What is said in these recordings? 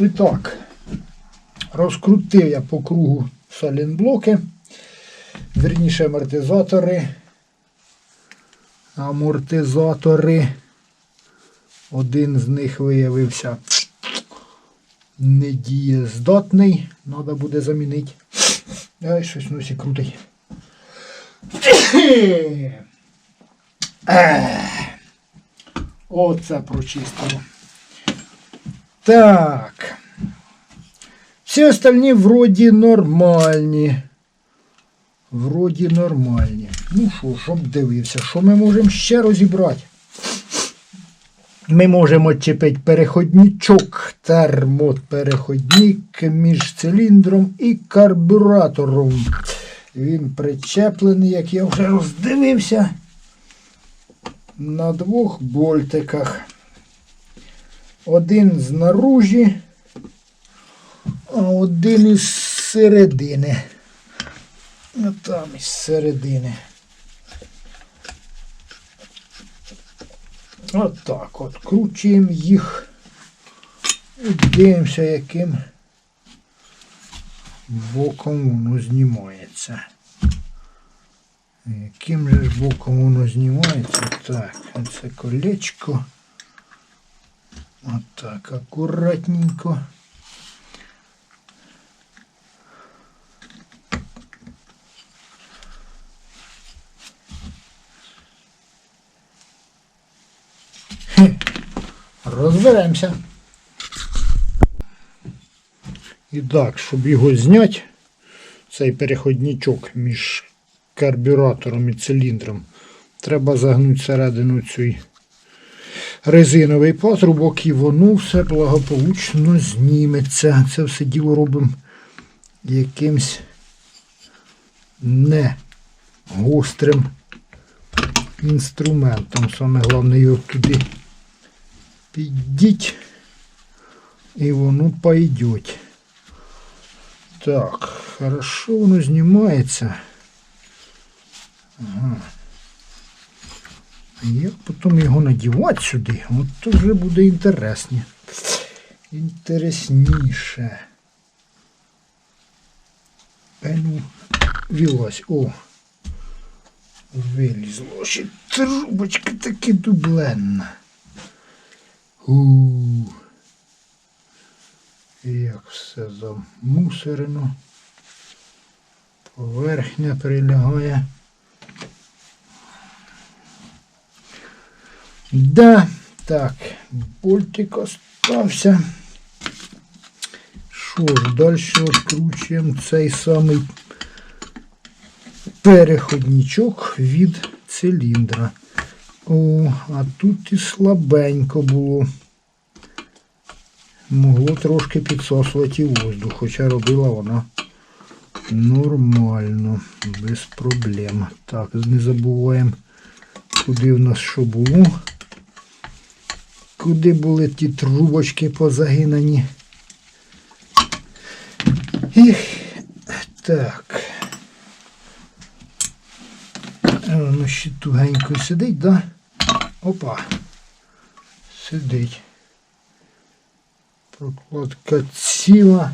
І так, розкрутив я по кругу салінблоки, верніше амортизатори. Амортизатори. Один з них виявився недієздатний. Треба буде замінити. Ай, щось носі крутить. Оце прочистило. Так. Всі остальні вроді нормальні. Вроді нормальні. Ну що, щоб дивився, що ми можемо ще розібрати? Ми можемо чіпити переходничок, термотпереходник між циліндром і карбюратором. Він причеплений, як я вже роздивився, на двох болтиках. Один знаружі, а один із середини. А там із середини. От так от. Кручуємо їх. І дивимося, яким боком воно знімається. Яким же ж боком воно знімається? Так, це колечко. Отак, акуратненько. Хе, Розберемося. І так, щоб його зняти, цей переходничок між карбюратором і циліндром, треба загнути всередину цей резиновий патрубок і воно все благополучно зніметься. Це все діло робимо якимсь не гострим інструментом. Саме головне його туди піддіть і воно пойдеть. Так, хорошо воно знімається. Ага. Як потім його надівати сюди, от то вже буде інтересні. Інтересніше. Ну, вілась. О. Вилізло. Ще трубочка таки дубленна. У. Як все замусорено. Поверхня прилягає. Да, так, болтик остався. Що ж, далі відкручуємо цей самий переходничок від циліндра. О, а тут і слабенько було. Могло трошки підсосувати воздух, хоча робила вона нормально, без проблем. Так, не забуваємо, куди в нас що було. Куди були ті трубочки позагинані. Ех, так. Воно ще тугенько сидить, да? Опа. Сидить. Прокладка ціла.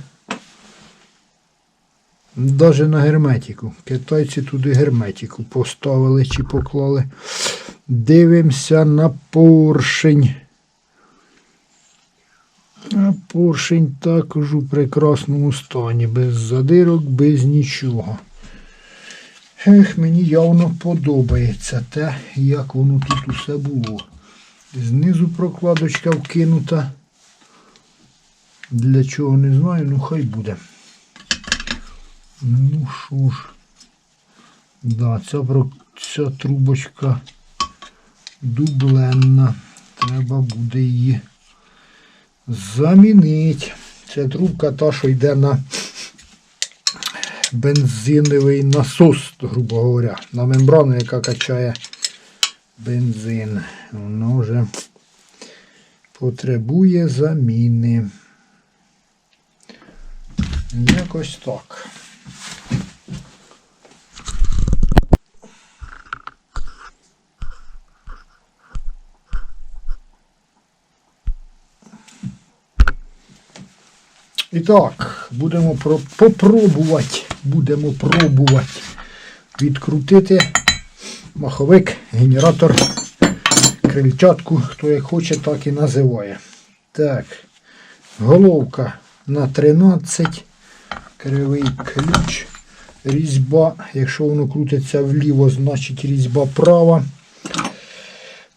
Даже на герметику. Китайці туди герметику поставили чи поклали. Дивимося на поршень. Поршень також у прекрасному стані, без задирок, без нічого. Ех, мені явно подобається те, як воно тут усе було. Знизу прокладочка вкинута. Для чого не знаю, ну хай буде. Ну що ж. Да, ця, ця трубочка дубленна. Треба буде її замінити. Це трубка та, що йде на бензиновий насос, грубо говоря, на мембрану, яка качає бензин. Воно вже потребує заміни. Якось так. І так, будемо про- попробувати, будемо пробувати відкрутити маховик, генератор, крильчатку, хто як хоче, так і називає. Так, головка на 13, кривий ключ, різьба. Якщо воно крутиться вліво, значить різьба права.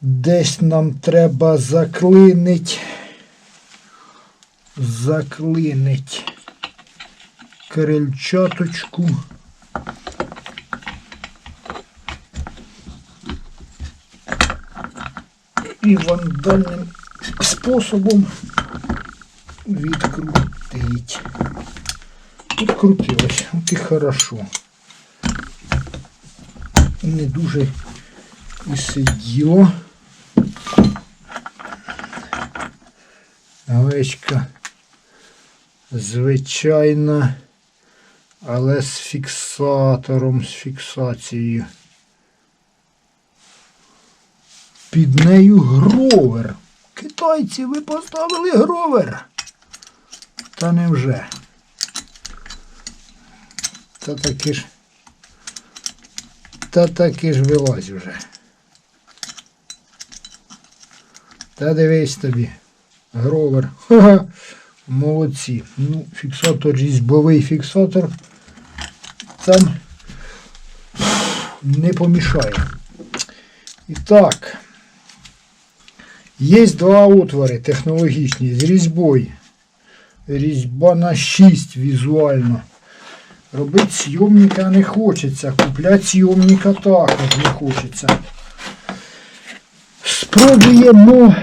Десь нам треба заклинить. Заклинить крильчаточку. І вандальним способом відкрутить. Відкрутилось. От і хорошо. Не дуже і сиділо. Овечка звичайна, але з фіксатором, з фіксацією. Під нею гровер. Китайці, ви поставили гровер. Та невже? Та таки ж. Та таки ж вилазь уже. Та дивись тобі. Гровер. Ха-ха. Молодці. Ну, фіксатор, різьбовий фіксатор. Там не помішає. І так. Є два отвори технологічні з різьбою. Різьба на 6 візуально. Робити зйомника не хочеться. Купляти зйомника також не хочеться. Спробуємо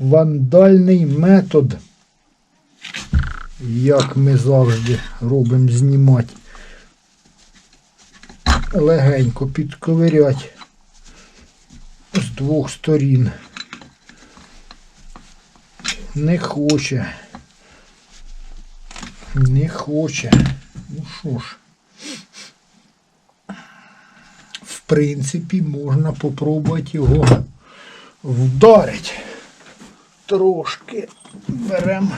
вандальний метод, як ми завжди робимо знімати. Легенько підковирять з двох сторін. Не хоче. Не хоче. Ну що ж. В принципі, можна попробувати його вдарити. Трошки беремо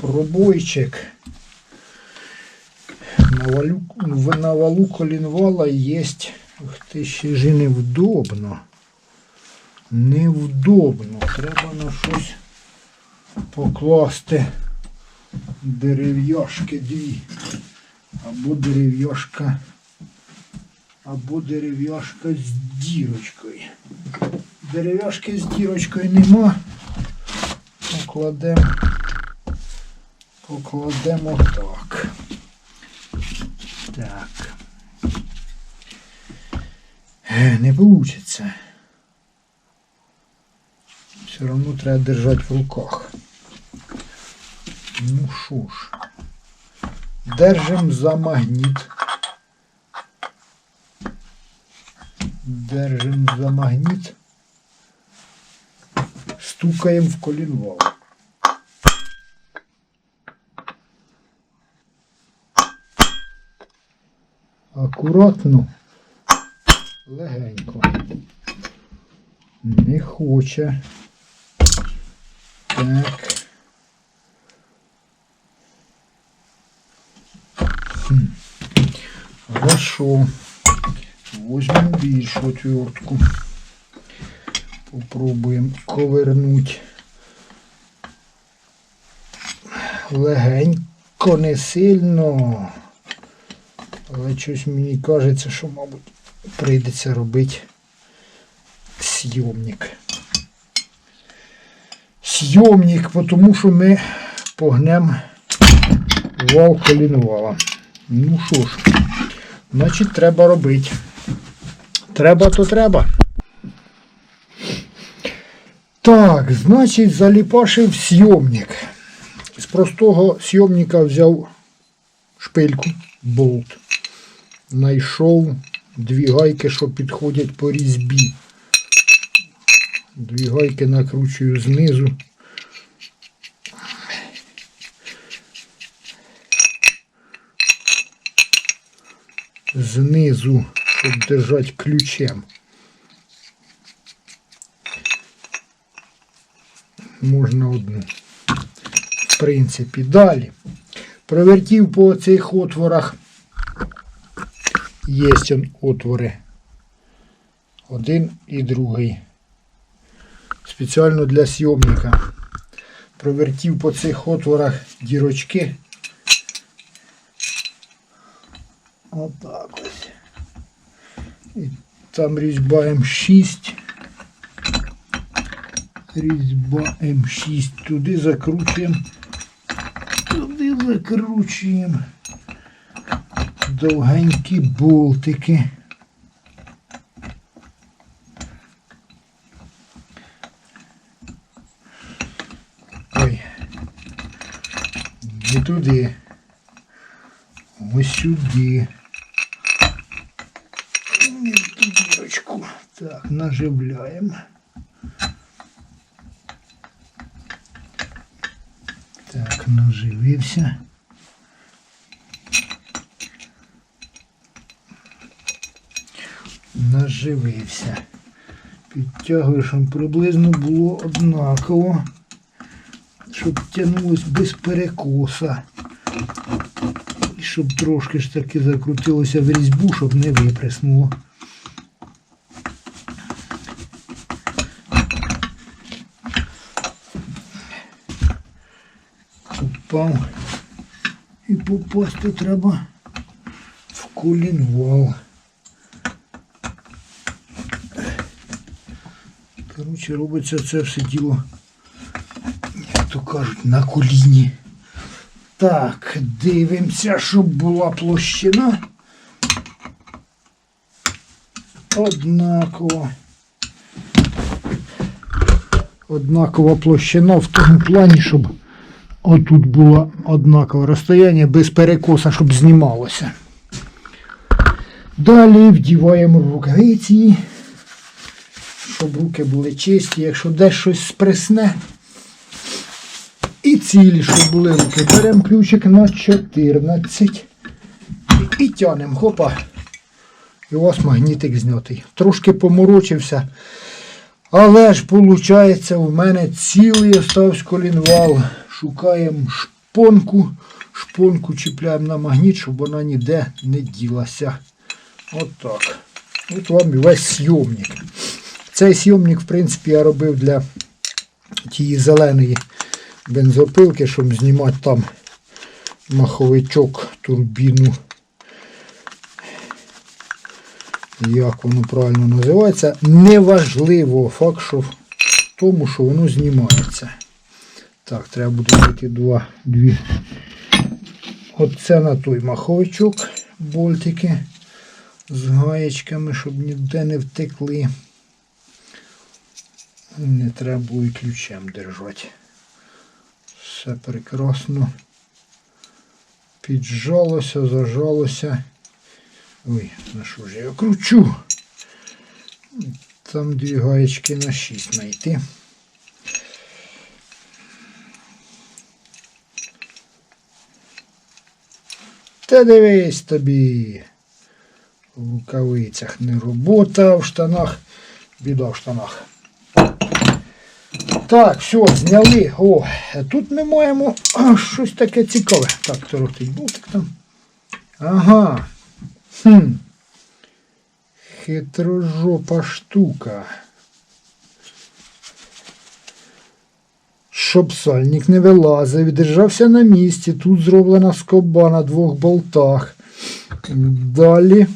пробойчик. На валу колінвала є. Ух ще ж і невдобно. Невдобно. Треба на щось покласти дерев'яшки дві. Або дерев'яшка, або дерев'яшка з дірочкою. Дерев'яшки з дірочкою нема. Покладемо. Покладемо так. Так. Е, Не вийде. Все одно треба держати в руках. Ну що ж. Держим за магніт. Держим за магніт. Стукаємо в колінвал. Акуратно, легенько. Не хоче. Так. Хорошо. Возьмем більшу отвертку. Попробуємо ковернуть. Легенько, не сильно. Але щось мені кажеться, що, мабуть, прийдеться робити сйомник. Сйомник, тому що ми погнемо вал колінвала. Ну що ж, значить, треба робити. Треба, то треба. Так, значить, заліпашив сйомник. З простого сйомника взяв шпильку, болт. Знайшов дві гайки, що підходять по різьбі. Дві гайки накручую знизу. Знизу, щоб держати ключем. Можна одну. В принципі, далі. Провертів по цих отворах. Є отвори. Один і другий. Спеціально для зйомника. Провертів по цих отворах дірочки. Отак ось. І там різьба М6. Різьба М6. Туди закручуємо. Туди закручуємо. Довгенькі болтики. Ой. Не туди. Ось сюди. Не в. Так, наживляємо. Наживився. Наживився. Підтягую, щоб приблизно було однаково, щоб тягнулось без перекоса. І щоб трошки ж таки закрутилося в різьбу, щоб не випреснуло. Попав. І попасти треба в колінвал. Коротше, робиться це все діло, як то кажуть, на коліні. Так, дивимося, щоб була площина. Однаково. Однакова площина в тому плані, щоб отут було однакове розстояння без перекоса, щоб знімалося. Далі вдіваємо рукавиці, щоб руки були чисті, якщо десь щось спресне. І цілі, щоб були руки. Беремо ключик на 14 і тянемо. Хопа. І у вас магнітик знятий. Трошки поморочився. Але ж виходить, у мене цілий остався колінвал. Шукаємо шпонку. Шпонку чіпляємо на магніт, щоб вона ніде не ділася. Отак. От вам і весь сйомник. Цей сйомник, в принципі, я робив для тієї зеленої бензопилки, щоб знімати там маховичок, турбіну. Як воно правильно називається. Неважливо факт, що в тому, що воно знімається. Так, треба буде знайти два, дві. Оце на той маховичок, болтики з гаєчками, щоб ніде не втекли. Не треба було і ключем держати. Все прекрасно. Піджалося, зажалося. Ой, на що ж я кручу? Там дві гаєчки на 6 знайти. Та дивись тобі. В рукавицях не робота, в штанах. Біда в штанах. Так, все, зняли. О, тут ми маємо щось таке цікаве. Так, торохтить болтик там. Ага. Хм. Хитрожопа штука. Щоб сальник не вилазив, держався на місці. Тут зроблена скоба на двох болтах. Далі.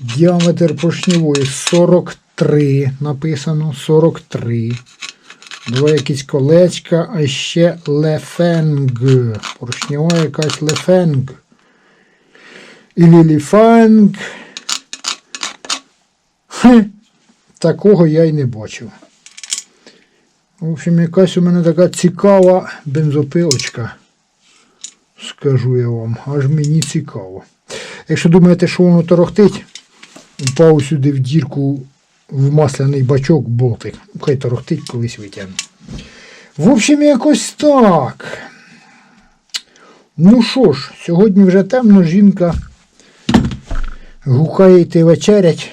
Діаметр поршневої 43 написано 43. Два якісь колечка, а ще лефенг. Поршнева якась лефенг. Ілі ліфанг. Хе, такого я й не бачив. В общем, якась у мене така цікава бензопилочка. Скажу я вам, аж мені цікаво. Якщо думаєте, що воно торохтить, впав сюди в дірку в масляний бачок болтик. Хай торохтить, колись витягне. В общем, якось так. Ну що ж, сьогодні вже темно, жінка гукає йти вечерять.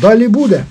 Далі буде.